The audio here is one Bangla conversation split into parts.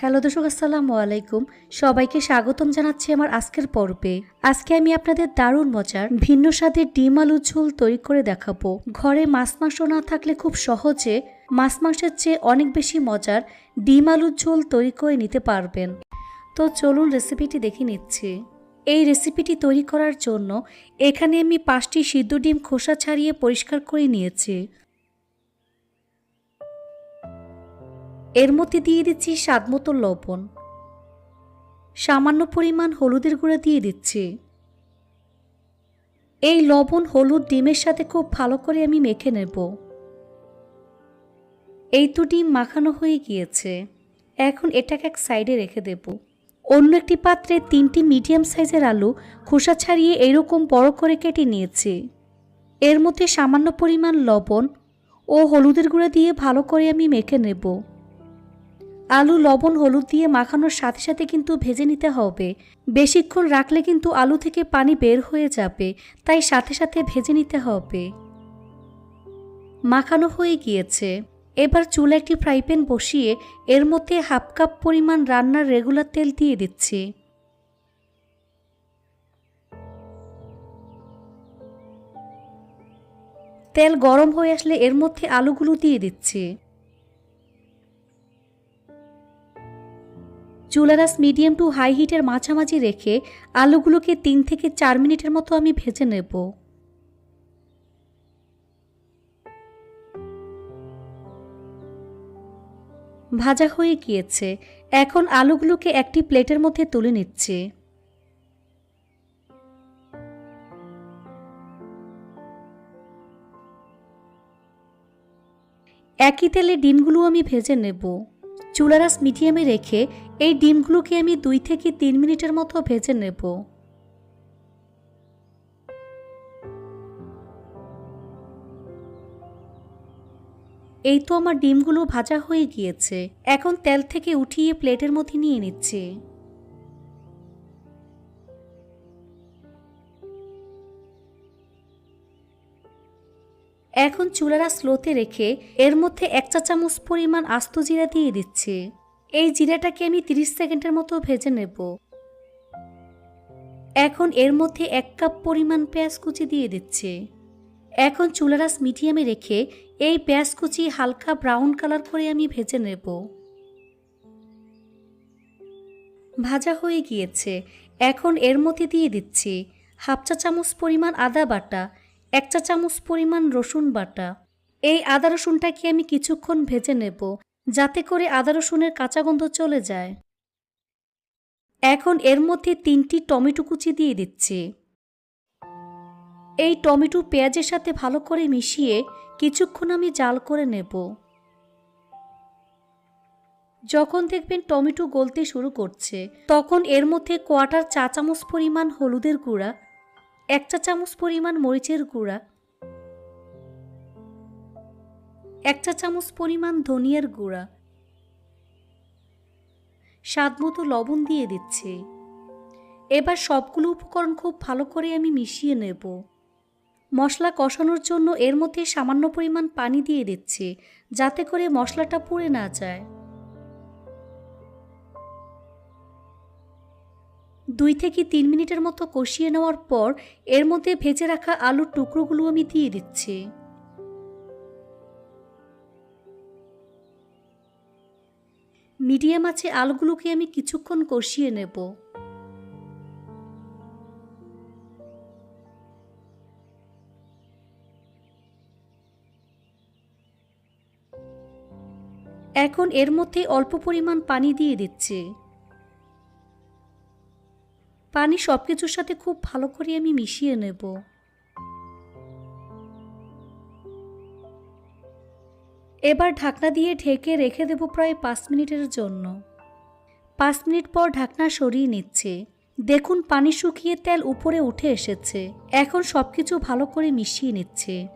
হ্যালো দর্শক, আসসালামু আলাইকুম। সবাইকে স্বাগতম জানাচ্ছি আমার আজকের পর্বে। আজকে আমি আপনাদের দারুণ মজার ভিন্ন স্বাদের ডিম আলু ঝোল তৈরি করে দেখাবো। ঘরে মাছ মাংস না থাকলে খুব সহজে মাছ মাংসের চেয়ে অনেক বেশি মজার ডিম আলুর ঝোল তৈরি করে নিতে পারবেন। তো চলুন রেসিপিটি দেখে নিচ্ছি। এই রেসিপিটি তৈরি করার জন্য এখানে আমি পাঁচটি সিদ্ধ ডিম খোসা ছাড়িয়ে পরিষ্কার করে নিয়েছি। এর মধ্যে দিয়ে দিচ্ছি স্বাদ মতো লবণ। সামান্য পরিমাণ হলুদের গুঁড়া দিয়ে দিচ্ছি। এই লবণ, হলুদ ডিমের সাথে খুব ভালো করে আমি মেখে নেব। এই তো ডিম মাখানো হয়ে গিয়েছে। এখন এটাকে এক সাইডে রেখে দেব। অন্য একটি পাত্রে তিনটি মিডিয়াম সাইজের আলু খোসা ছাড়িয়ে এরকম বড় করে কেটে নিয়েছি। এর মধ্যে সামান্য পরিমাণ লবণ ও হলুদের গুঁড়া দিয়ে ভালো করে আমি মেখে নেব। আলু, লবণ, হলুদ দিয়ে মাখানোর সাথে সাথে কিন্তু ভেজে নিতে হবে। বেশিক্ষণ রাখলে কিন্তু আলু থেকে পানি বের হয়ে যাবে, তাই সাথে সাথে ভেজে নিতে হবে। মাখানো হয়ে গিয়েছে। এবার চুলা একটি ফ্রাই প্যান বসিয়ে এর মধ্যে হাফ কাপ পরিমাণ রান্নার রেগুলার তেল দিয়ে দিচ্ছি। তেল গরম হয়ে আসলে এর মধ্যে আলুগুলো দিয়ে দিচ্ছি। চুলারাস মিডিয়াম টু হাই হিটের মাঝামাঝি রেখে আলুগুলোকে তিন থেকে চার মিনিটের মতো আমি ভেজে নেব। ভাজা হয়ে গিয়েছে। এখন আলুগুলোকে একটি প্লেটের মধ্যে তুলে নিচ্ছি। একই তেলে ডিমগুলো আমি ভেজে নেব। চুলারাস মিডিয়ামে রেখে এই ডিমগুলোকে আমি দুই থেকে তিন মিনিটের মতো ভেজে নেব। এই তো আমার ডিমগুলো ভাজা হয়ে গিয়েছে। এখন তেল থেকে উঠিয়ে প্লেটের মধ্যে নিয়ে নিচ্ছি। এখন চুলারা স্লোতে রেখে এর মধ্যে এক চা চামচ পরিমাণ আস্ত জিরা দিয়ে দিচ্ছি। এই জিরাটাকে আমি 30 সেকেন্ডের মতো ভেজে নেব। এখন এর মধ্যে এক কাপ পরিমাণ পেঁয়াজ কুচি দিয়ে দিচ্ছি। এখন চুলারাস মিডিয়ামে রেখে এই পেঁয়াজ কুচি হালকা ব্রাউন কালার করে আমি ভেজে নেব। ভাজা হয়ে গিয়েছে। এখন এর মধ্যে দিয়ে দিচ্ছি হাফ চা চামচ পরিমাণ আদা বাটা এক চা চামচ পরিমাণ রসুন বাটা। এই আদা রসুনটাকে আমি কিছুক্ষণ ভেজে নেব, যাতে করে আদা রসুনের কাঁচা গন্ধ চলে যায়। এখন এর মধ্যে তিনটি টমেটো কুচি দিয়ে দিচ্ছি। এই টমেটো পেঁয়াজের সাথে ভালো করে মিশিয়ে কিছুক্ষণ আমি জাল করে নেব। যখন দেখবেন টমেটো গলতে শুরু করছে, তখন এর মধ্যে কোয়াটার চা চামচ পরিমাণ হলুদের গুঁড়া এক চা চামচ পরিমাণ মরিচের গুঁড়া, এক চা চামচ পরিমাণ ধনিয়ার গুঁড়া স্বাদমতো লবণ দিয়ে দিচ্ছি। এবার সবগুলো উপকরণ খুব ভালো করে আমি মিশিয়ে নেব। মশলা কষানোর জন্য এর মধ্যে সামান্য পরিমাণ পানি দিয়ে দিচ্ছি, যাতে করে মশলাটা পুড়ে না যায়। দুই থেকে তিন মিনিটের মতো কষিয়ে নেওয়ার পর এর মধ্যে ভেজে রাখা আলুর টুকরোগুলো আমি দিয়ে দিচ্ছি। মিডিয়াম আছে আলুগুলোকে আমি কিছুক্ষণ কষিয়ে নেব। এখন এর মধ্যে অল্প পরিমাণ পানি দিয়ে দিচ্ছি। পানি সব কিছুর সাথে খুব ভালো করে আমি মিশিয়ে নেব। এবার ঢাকনা দিয়ে ঢেকে রেখে দেব প্রায় পাঁচ মিনিটের জন্য। পাঁচ মিনিট পর ঢাকনা সরিয়ে নিচ্ছে। দেখুন পানি শুকিয়ে তেল উপরে উঠে এসেছে। এখন সব কিছু ভালো করে মিশিয়ে নিচ্ছে।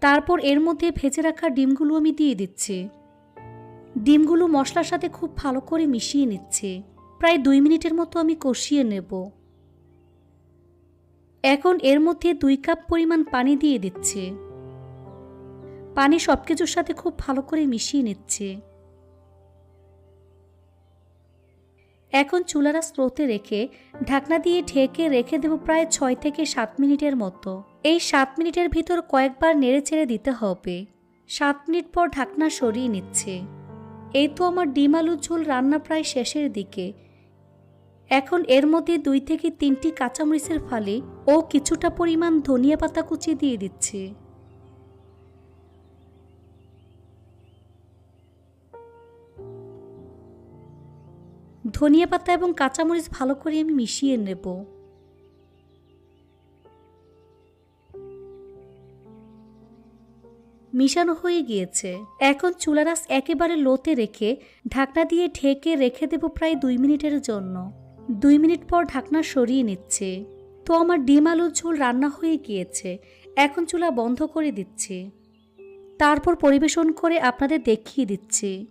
তারপর এর মধ্যে ভেজে রাখা ডিমগুলো আমি দিয়ে দিচ্ছি। ডিমগুলো মশলার সাথে খুব ভালো করে মিশিয়ে নিচ্ছে। প্রায় দুই মিনিটের মতো আমি কষিয়ে নেব। এখন এর মধ্যে দুই কাপ পরিমাণ পানি দিয়ে দিচ্ছে। পানি সব কিছুর সাথে খুব ভালো করে মিশিয়ে নিচ্ছে। এখন চুলারা স্রোতে রেখে ঢাকনা দিয়ে ঢেকে রেখে দেব প্রায় ছয় থেকে সাত মিনিটের মতো। এই সাত মিনিটের ভিতর কয়েকবার নেড়ে চেড়ে দিতে হবে। সাত মিনিট পর ঢাকনা সরিয়ে নিচ্ছে। এই তো আমার ডিম আলুর ঝোল রান্না প্রায় শেষের দিকে। এখন এর মধ্যে দুই থেকে তিনটি কাঁচামরিচের ফালি ও কিছুটা পরিমাণ ধনিয়া পাতা কুচি দিয়ে দিচ্ছে। ধনিয়া পাতা এবং কাঁচামরিচ ভালো করে আমি মিশিয়ে নেব। মিশানো হয়ে গিয়েছে। এখন চুলারাস একেবারে লোতে রেখে ঢাকনা দিয়ে ঢেকে রেখে দেব প্রায় দুই মিনিটের জন্য। দুই মিনিট পর ঢাকনা সরিয়ে নিচ্ছে। তো আমার ডিম আলুর ঝোল রান্না হয়ে গিয়েছে। এখন চুলা বন্ধ করে দিচ্ছি। তারপর পরিবেশন করে আপনাদের দেখিয়ে দিচ্ছি।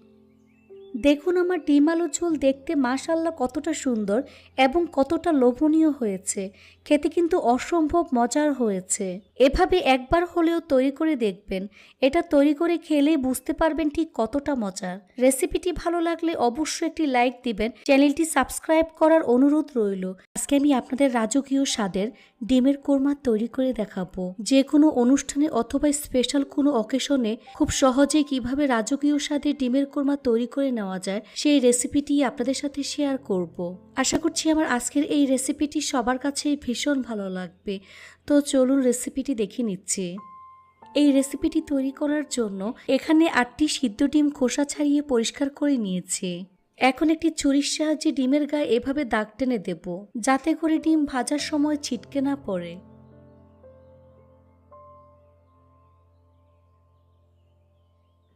দেখুন আমার ডিম আলুর ঝোল দেখতে মাশাল্লাহ কতটা সুন্দর এবং কতটা লোভনীয় হয়েছে। খেতে কিন্তু অসম্ভব মজার হয়েছে। এভাবে একবার হলেও তৈরি করে দেখবেন। এটা তৈরি করে খেলে বুঝতে পারবেন ঠিক কতটা মজার। রেসিপিটি ভালো লাগলে অবশ্যই একটি লাইক দিবেন। চ্যানেলটি সাবস্ক্রাইব করার অনুরোধ রইল। আজকে আমি আপনাদের রাজকীয় স্বাদের ডিমের কোরমা তৈরি করে দেখাবো। যে কোনো অনুষ্ঠানে অথবা স্পেশাল কোনো অকেশনে খুব সহজে কীভাবে রাজকীয় স্বাদের ডিমের কোরমা তৈরি করে নেওয়া যায়, সেই রেসিপিটি আপনাদের সাথে শেয়ার করব। আশা করছি আমার আজকের এই রেসিপিটি সবার কাছেই ভালো লাগবে। তো চলুন রেসিপিটি দেখে নিচ্ছি। এই রেসিপিটি তৈরি করার জন্য এখানে আটটি সিদ্ধ ডিম খোসা ছাড়িয়ে পরিষ্কার করে নিয়েছি। এখন একটি ছুরির সাহায্যে ডিমের গায়ে এভাবে দাগ টেনে দেব, যাতে করে ডিম ভাজার সময় ছিটকে না পড়ে।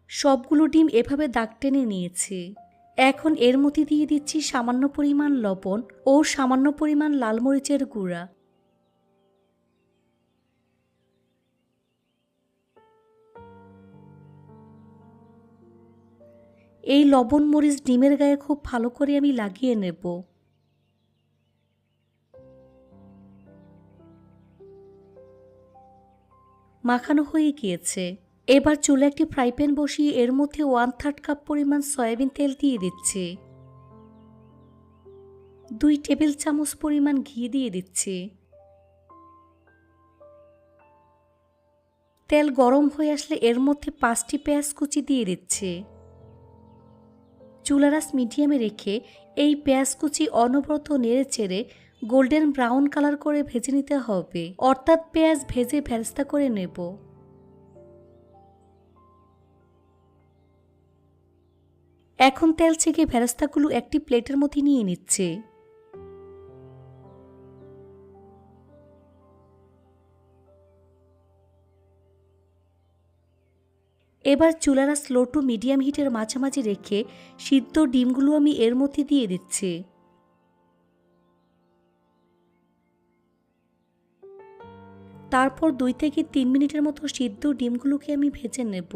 সবগুলো ডিম এভাবে দাগ টেনে নিয়েছি। এখন এর মধ্যে দিয়ে দিচ্ছি সামান্য পরিমাণ লবণ ও সামান্য পরিমাণ লাল মরিচের গুঁড়া। এই লবণ মরিচ ডিমের গায়ে খুব ভালো করে আমি লাগিয়ে নেব। মাখানো হয়ে গিয়েছে। এবার চুলে একটি ফ্রাই প্যান বসিয়ে এর মধ্যে ওয়ান থার্ড কাপ পরিমাণ সয়াবিন তেল দিয়ে দিচ্ছে। দুই টেবিল চামচ পরিমাণ ঘি দিয়ে দিচ্ছে। তেল গরম হয়ে আসলে এর মধ্যে পাঁচটি পেঁয়াজ কুচি দিয়ে দিচ্ছে। চুলারাস মিডিয়ামে রেখে এই পেঁয়াজ কুচি অনবরত নেড়ে চেড়ে গোল্ডেন ব্রাউন কালার করে ভেজে নিতে হবে। অর্থাৎ পেঁয়াজ ভেজে ভেস্তা করে নেব। এখন তেল ছেঁকে ভেরাস্তাগুলো একটি প্লেটের মধ্যে নিয়ে নিচ্ছে। এবার চুলারা স্লো টু মিডিয়াম হিটের মাঝামাঝি রেখে সিদ্ধ ডিমগুলো আমি এর মধ্যে দিয়ে দিচ্ছি। তারপর দুই থেকে তিন মিনিটের মতো সিদ্ধ ডিমগুলোকে আমি ভেজে নেব।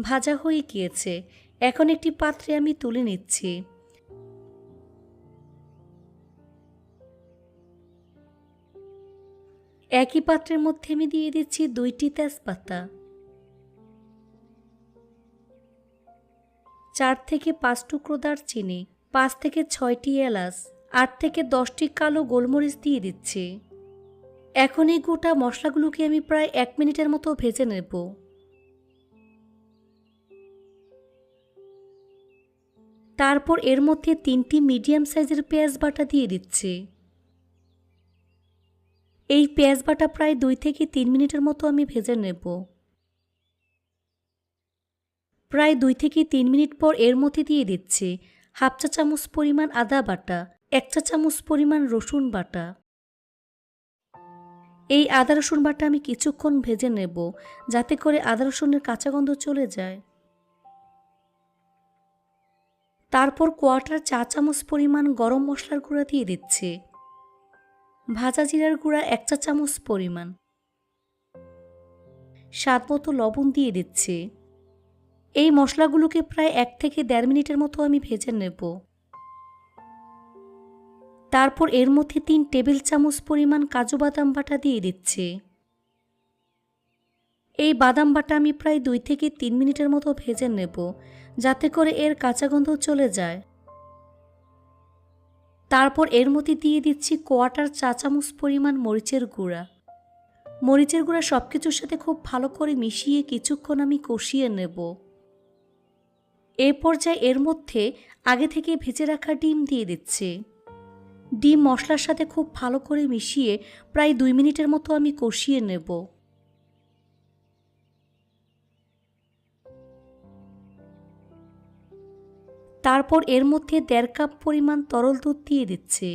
ভাজা হয়ে গিয়েছে। এখন একটি পাত্রে আমি তুলে নিচ্ছি। একই পাত্রের মধ্যে আমি দিয়ে দিচ্ছি দুইটি তেজপাতা। চার থেকে পাঁচ টুকরো দারচিনি, পাঁচ থেকে ছয়টি এলাচ, আট থেকে দশটি কালো গোলমরিচ দিয়ে দিচ্ছি। এখন এই গোটা মশলাগুলোকে আমি প্রায় এক মিনিটের মতো ভেজে নেব। তারপর এর মধ্যে তিনটি মিডিয়াম সাইজের পেঁয়াজ বাটা দিয়ে দিচ্ছি। এই পেঁয়াজ বাটা প্রায় দুই থেকে তিন মিনিটের মতো আমি ভেজে নেব। প্রায় দুই থেকে তিন মিনিট পর এর মধ্যে দিয়ে দিচ্ছি হাফ চা চামচ পরিমাণ আদা বাটা, এক চা চামচ পরিমাণ রসুন বাটা। এই আদা রসুন বাটা আমি কিছুক্ষণ ভেজে নেব যাতে করে আদা রসুনের কাঁচা গন্ধ চলে যায়। তারপর কোয়াটার চা চামচ পরিমাণ গরম মশলার গুঁড়া দিয়ে দিচ্ছি। ভাজা জিরার গুঁড়া এক চা চামচ পরিমাণ। স্বাদ মতো লবণ দিয়ে দিচ্ছি। এই মশলাগুলোকে প্রায় এক থেকে দেড় মিনিটের মতো আমি ভেজে নেব। তারপর এর মধ্যে তিন টেবিল চামচ পরিমাণ কাজু বাদাম বাটা দিয়ে দিচ্ছি। এই বাদাম বাটা আমি প্রায় দুই থেকে তিন মিনিটের মতো ভেজে নেব, যাতে করে এর কাঁচা গন্ধ চলে যায়। তারপর এর মধ্যে দিয়ে দিচ্ছি কোয়াটার চা চামচ পরিমাণ মরিচের গুঁড়া। মরিচের গুঁড়া সব কিছুর সাথে খুব ভালো করে মিশিয়ে কিছুক্ষণ আমি কষিয়ে নেব। এ পর্যায়ে এর মধ্যে আগে থেকে ভেজে রাখা ডিম দিয়ে দিচ্ছি। ডিম মশলার সাথে খুব ভালো করে মিশিয়ে প্রায় দুই মিনিটের মতো আমি কষিয়ে নেব। তারপর এর মধ্যে দেড় কাপ পরিমাণ তরল দুধ দিয়ে দিচ্ছি।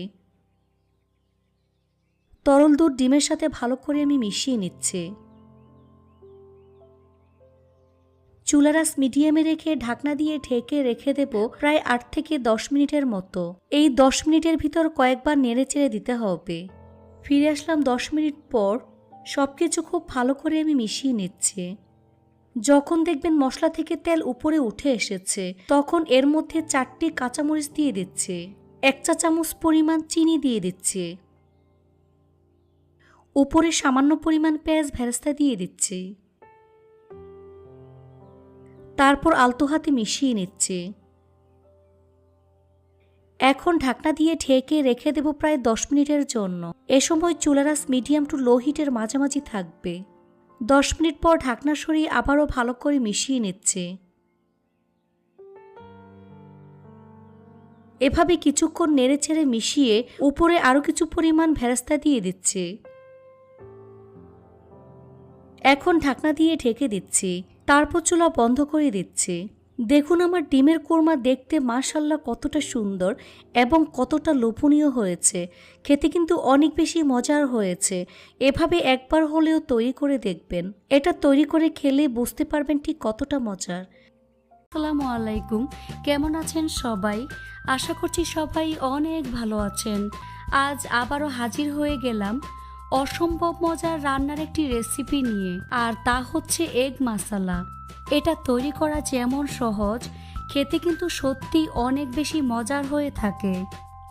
তরল দুধ ডিমের সাথে ভালো করে আমি মিশিয়ে নিচ্ছি। চুলারাস মিডিয়ামে রেখে ঢাকনা দিয়ে ঢেকে রেখে দেব প্রায় আট থেকে দশ মিনিটের মতো। এই দশ মিনিটের ভিতর কয়েকবার নেড়ে চেড়ে দিতে হবে। ফিরে আসলাম দশ মিনিট পর সব কিছু খুব ভালো করে আমি মিশিয়ে নিচ্ছি। যখন দেখবেন মশলা থেকে তেল উপরে উঠে এসেছে, তখন এর মধ্যে চারটি কাঁচামরিচ দিয়ে দিচ্ছে। এক চা চামচ পরিমাণ চিনি দিয়ে দিচ্ছে। উপরে সামান্য পরিমাণ পেঁয়াজ ভেরাস্তা দিয়ে দিচ্ছে। তারপর আলতো হাতে মিশিয়ে নিচ্ছে। এখন ঢাকনা দিয়ে ঢেকে রেখে দেব প্রায় দশ মিনিটের জন্য। এ সময় চুলারাস মিডিয়াম টু লো হিটের মাঝামাঝি থাকবে। দশ মিনিট পর ঢাকনা সরিয়ে আবারও ভালো করে মিশিয়ে নিচ্ছে। এভাবে কিছুক্ষণ নেড়ে ছেড়ে মিশিয়ে উপরে আরও কিছু পরিমাণ ভেরাস্তা দিয়ে দিচ্ছে। এখন ঢাকনা দিয়ে ঢেকে দিচ্ছি, তারপর চুলা বন্ধ করে দিচ্ছি। দেখুন আমার ডিমের কোরমা দেখতে মাশাল্লাহ কতটা সুন্দর এবং কতটা লোভনীয় হয়েছে। খেতে কিন্তু অনেক বেশি মজার হয়েছে। এভাবে একবার হলেও তৈরি করে দেখবেন। এটা তৈরি করে খেলে বুঝতে পারবেন ঠিক কতটা মজার। আসসালামু আলাইকুম। কেমন আছেন সবাই? আশা করছি সবাই অনেক ভালো আছেন। আজ আবারও হাজির হয়ে গেলাম অসম্ভব মজার রান্নার একটি রেসিপি নিয়ে, আর তা হচ্ছে এগ মাসালা। এটা তৈরি করা যেমন সহজ, খেতে কিন্তু সত্যি অনেক বেশি মজার হয়ে থাকে।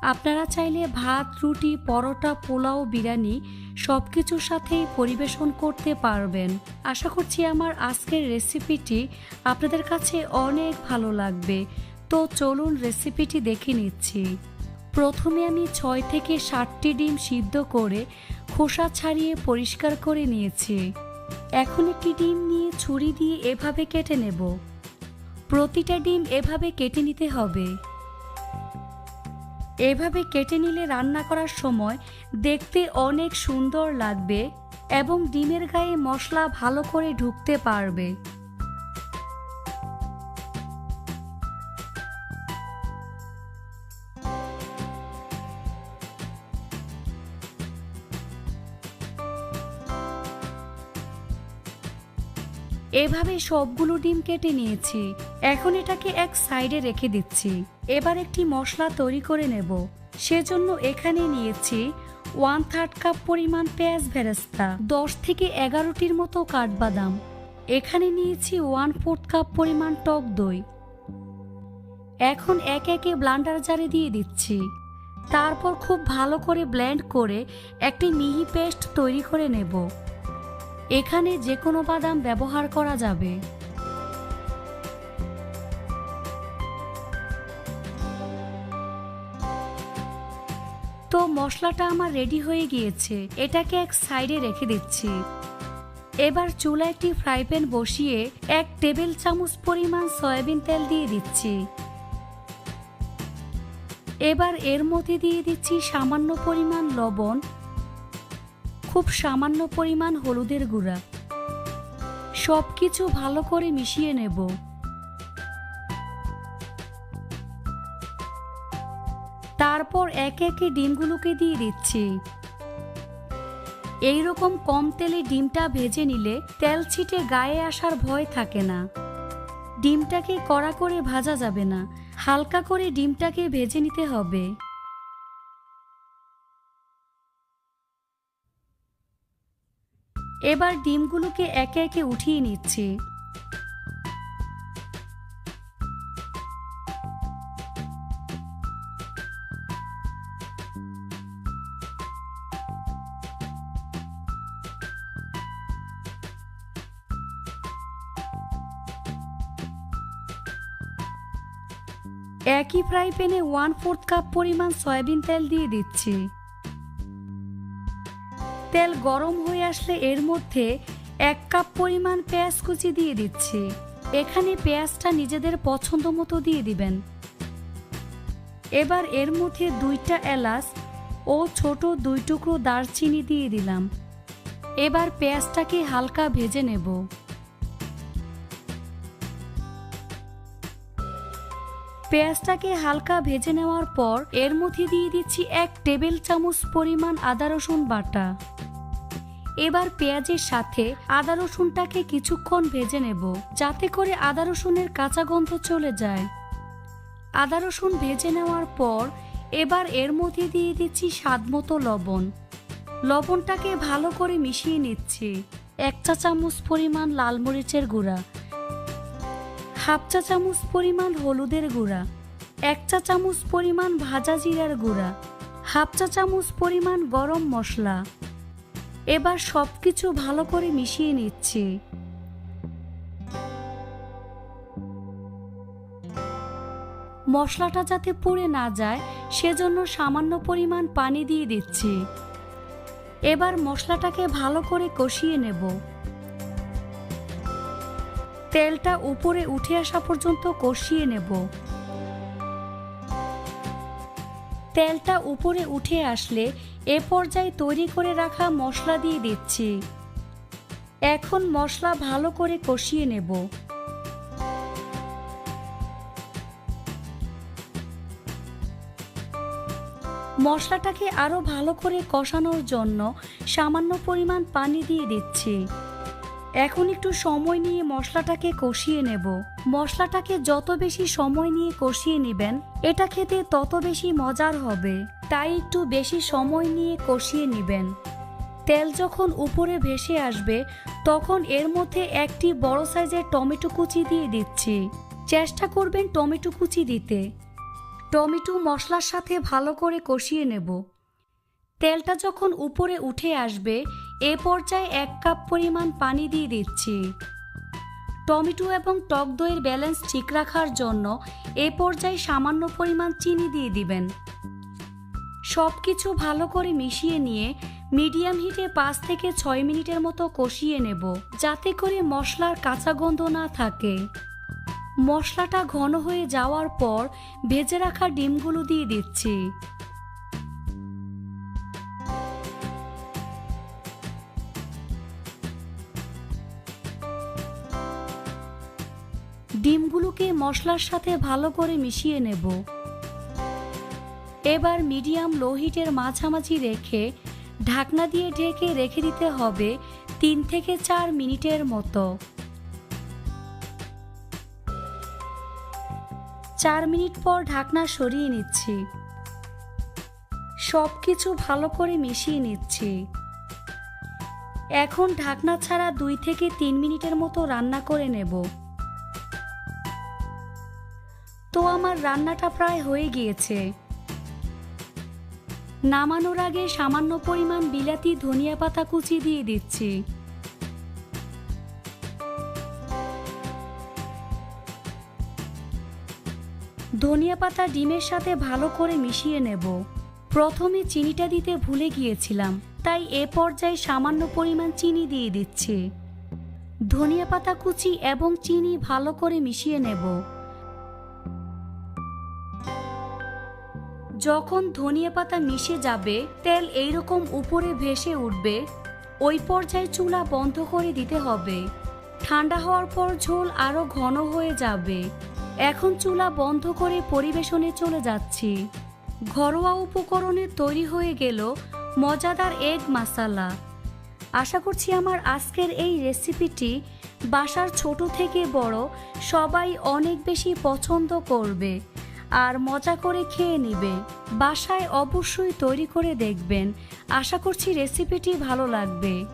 আপনারা চাইলে ভাত, রুটি, পরোটা, পোলাও, বিরিয়ানি সব কিছুর সাথেই পরিবেশন করতে পারবেন। আশা করছি আমার আজকের রেসিপিটি আপনাদের কাছে অনেক ভালো লাগবে। তো চলুন রেসিপিটি দেখে নিচ্ছি। প্রথমে আমি ছয় থেকে ষাটটি ডিম সিদ্ধ করে খোসা ছাড়িয়ে পরিষ্কার করে নিয়েছি। এখন একটি ডিম নিয়ে ছুরি দিয়ে এভাবে কেটে নেব। প্রতিটা ডিম এভাবে কেটে নিতে হবে। এভাবে কেটে নিলে রান্না করার সময় দেখতে অনেক সুন্দর লাগবে এবং ডিমের গায়ে মশলা ভালো করে ঢুকতে পারবে। এভাবে সবগুলো ডিম কেটে নিয়েছি। এখন এটাকে এক সাইডে রেখে দিচ্ছি। এবার একটি মশলা তৈরি করে নেব। সেজন্য এখানে নিয়েছি ওয়ান থার্ড কাপ পরিমাণ পেঁয়াজ ভেরেস্তা, দশ থেকে এগারোটির মতো কাঠবাদাম। এখানে নিয়েছি ওয়ান ফোর্থ কাপ পরিমাণ টক দই। এখন এক একে ব্লান্ডার জারে দিয়ে দিচ্ছি। তারপর খুব ভালো করে ব্লেন্ড করে একটি মিহি পেস্ট তৈরি করে নেব। এখানে যে কোনো বাদাম ব্যবহার করা যাবে। তো মশলাটা আমার রেডি হয়ে গিয়েছে। এটাকে এক সাইডে রেখে দিচ্ছি। এবার চুলা একটি ফ্রাই প্যান বসিয়ে এক টেবিল চামচ পরিমাণ সয়াবিন তেল দিয়ে দিচ্ছি। এবার এর মধ্যে দিয়ে দিচ্ছি সামান্য পরিমাণ লবণ খুব সামান্য পরিমাণ হলুদের গুঁড়া। সব কিছু ভালো করে মিশিয়ে নেব। তারপর একে একে ডিমগুলোকে দিয়ে দিচ্ছি। এই রকম কম তেলে ডিমটা ভেজে নিলে তেল ছিটে গায়ে আসার ভয় থাকে না। ডিমটাকে কড়া করে ভাজা যাবে না। হালকা করে ডিমটাকে ভেজে নিতে হবে। এবার ডিমগুলোকে একে একে উঠিয়ে নিচ্ছি। একই ফ্রাই প্যানে ওয়ান ফোর্থ কাপ পরিমাণ সয়াবিন তেল দিয়ে দিচ্ছি। তেল গরম হয়ে আসলে এর মধ্যে এক কাপ পরিমাণ পেঁয়াজ কুচি দিয়ে দিচ্ছি। এখানে পেঁয়াজটা নিজেদের পছন্দ মতো দিয়ে দিবেন। এবার এর মধ্যে দুইটা এলাচ ও ছোট দুই টুকরো দারচিনি দিয়ে দিলাম। এবার পেঁয়াজটাকে হালকা ভেজে নেব। পেঁয়াজটাকে হালকা ভেজে নেওয়ার পর এর মধ্যে দিয়ে দিচ্ছি এক টেবিল চামচ পরিমাণ আদা রসুন বাটা। এবার পেঁয়াজের সাথে আদা রসুনটাকে কিছুক্ষণ ভেজে নেব, যাতে করে আদা রসুনের কাঁচা গন্ধ চলে যায়। আদা রসুন ভেজে নেওয়ার পর এবার এর মধ্যে দিয়ে দিচ্ছি স্বাদমতো লবণ। লবণটাকে ভালো করে মিশিয়ে নিচ্ছি। এক চা চামচ পরিমাণ লাল মরিচের গুঁড়া, হাফ চা চামচ পরিমাণ হলুদের গুঁড়া, এক চা চামচ পরিমাণ ভাজা জিরার গুঁড়া, হাফ চা চামচ পরিমাণ গরম মশলা এবার সব কিছু ভালো করে মিশিয়ে নিচ্ছি। মশলাটা যাতে পুড়ে না যায়, সেজন্য সামান্য পরিমাণ পানি দিয়ে দিচ্ছি। এবার মশলাটাকে ভালো করে কষিয়ে নেব। তেলটা উপরে উঠে আসা পর্যন্ত কষিয়ে নেব। তেলটা উপরে উঠে আসলে এ পর্যায়ে তৈরি করে রাখা মশলা দিয়ে দিচ্ছি। এখন মশলা ভালো করে কষিয়ে নেব। মশলাটাকে আরও ভালো করে কষানোর জন্য সামান্য পরিমাণ পানি দিয়ে দিচ্ছি। এখন একটু সময় নিয়ে মশলাটাকে কষিয়ে নেব। মশলাটাকে যত বেশি সময় নিয়ে কষিয়ে নেবেন, এটা খেতে তত বেশি মজার হবে। তাই একটু বেশি সময় নিয়ে কষিয়ে নেবেন। তেল যখন উপরে ভেসে আসবে, তখন এর মধ্যে একটি বড় সাইজের টমেটো কুচি দিয়ে দিচ্ছি। চেষ্টা করবেন টমেটো কুচি দিতে। টমেটো মশলার সাথে ভালো করে কষিয়ে নেব। তেলটা যখন উপরে উঠে আসবে এ পর্যায়ে এক কাপ পরিমাণ পানি দিয়ে দিচ্ছি। টমেটো এবং টক দইয়ের ব্যালেন্স ঠিক রাখার জন্য এ পর্যায়ে সামান্য পরিমাণ চিনি দিয়ে দিবেন। সব কিছু ভালো করে মিশিয়ে নিয়ে মিডিয়াম হিটে পাঁচ থেকে ছয় মিনিটের মতো কষিয়ে নেব, যাতে করে মশলার কাঁচা গন্ধ না থাকে। মশলাটা ঘন হয়ে যাওয়ার পর ভেজে রাখা ডিমগুলো দিয়ে দিচ্ছি। ডিমগুলোকে মশলার সাথে ভালো করে মিশিয়ে নেব। এবার মিডিয়াম লো হিটের মাঝামাঝি রেখে ঢাকনা দিয়ে ঢেকে রেখে দিতে হবে তিন থেকে চার মিনিটের মতো। চার মিনিট পর ঢাকনা সরিয়ে নিচ্ছি। সব কিছু ভালো করে মিশিয়ে নিচ্ছি। এখন ঢাকনা ছাড়া দুই থেকে তিন মিনিটের মতো রান্না করে নেব। তো আমার রান্নাটা প্রায় হয়ে গিয়েছে। নামানোর আগে সামান্য পরিমাণ বিলাতি ধনিয়া পাতা কুচি দিয়ে দিচ্ছি। ধনিয়া পাতা ডিমের সাথে ভালো করে মিশিয়ে নেব। প্রথমে চিনিটা দিতে ভুলে গিয়েছিলাম, তাই এ পর্যায়ে সামান্য পরিমাণ চিনি দিয়ে দিচ্ছি। ধনিয়া পাতা কুচি এবং চিনি ভালো করে মিশিয়ে নেব। যখন ধনিয়া পাতা মিশে যাবে, তেল এইরকম উপরে ভেসে উঠবে, ওই পর্যায়ে চুলা বন্ধ করে দিতে হবে। ঠান্ডা হওয়ার পর ঝোল আরও ঘন হয়ে যাবে। এখন চুলা বন্ধ করে পরিবেশনে চলে যাচ্ছি। ঘরোয়া উপকরণে তৈরি হয়ে গেল মজাদার এগ মাসালা আশা করছি আমার আজকের এই রেসিপিটি বাসার ছোট থেকে বড় সবাই অনেক বেশি পছন্দ করবে। আর মজা করে খেয়ে নিবে। বাসায় অবশ্যই তৈরি করে দেখবেন। আশা করছি রেসিপিটি ভালো লাগবে।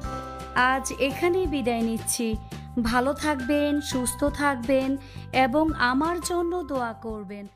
আজ এখানেই বিদায় নিচ্ছি। ভালো থাকবেন, সুস্থ থাকবেন এবং আমার জন্য দোয়া করবেন।